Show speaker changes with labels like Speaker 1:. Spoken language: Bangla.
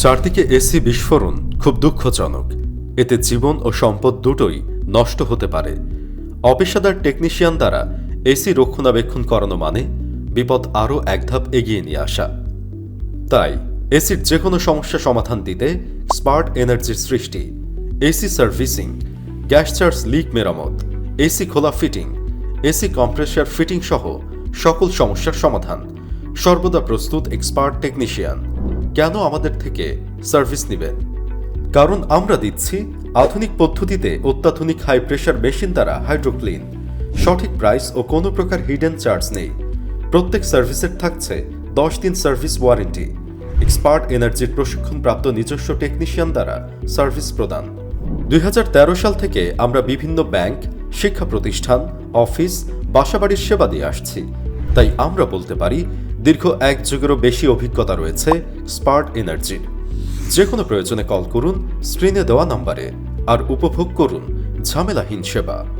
Speaker 1: চারদিকে এসি বিস্ফোরণ খুব দুঃখজনক। এতে জীবন ও সম্পদ দুটোই নষ্ট হতে পারে। অপেশাদার টেকনিশিয়ান দ্বারা এসি রক্ষণাবেক্ষণ করানো মানে বিপদ আরও এক ধাপ এগিয়ে নিয়ে আসা। তাই এসির যে কোনো সমস্যা সমাধান দিতে স্মার্ট এনার্জির সৃষ্টি AC servicing, gas charge leak মেরামত এসি খোলা ফিটিং এসি কম্প্রেসার ফিটিং সহ সকল সমস্যার সমাধান। সর্বদা প্রস্তুত এক্সপার্ট টেকনিশিয়ান। কেন আমাদের থেকে সার্ভিস নেবেন? কারণ আমরা দিচ্ছি আধুনিক পদ্ধতিতে অত্যাধুনিক হাই প্রেশার মেশিন দ্বারা হাইড্রোক্লিন সঠিক প্রাইস ও কোনো প্রকার হিডেন চার্জ নেই। প্রত্যেক সার্ভিসের থাকছে দশ দিন সার্ভিস ওয়ারেন্টি এক্সপার্ট এনার্জির প্রশিক্ষণপ্রাপ্ত নিজস্ব টেকনিশিয়ান দ্বারা সার্ভিস প্রদান। দুই হাজার তেরো সাল থেকে আমরা বিভিন্ন ব্যাংক শিক্ষা প্রতিষ্ঠান অফিস বাসাবাড়ির সেবা দিয়ে আসছি। তাই আমরা বলতে পারি দীর্ঘ এক যুগেরও বেশি অভিজ্ঞতা রয়েছে স্পার্ট এনার্জির যে কোনো প্রয়োজনে কল করুন, স্ক্রিনে দেওয়া নম্বরে, আর উপভোগ করুন ঝামেলাহীন সেবা।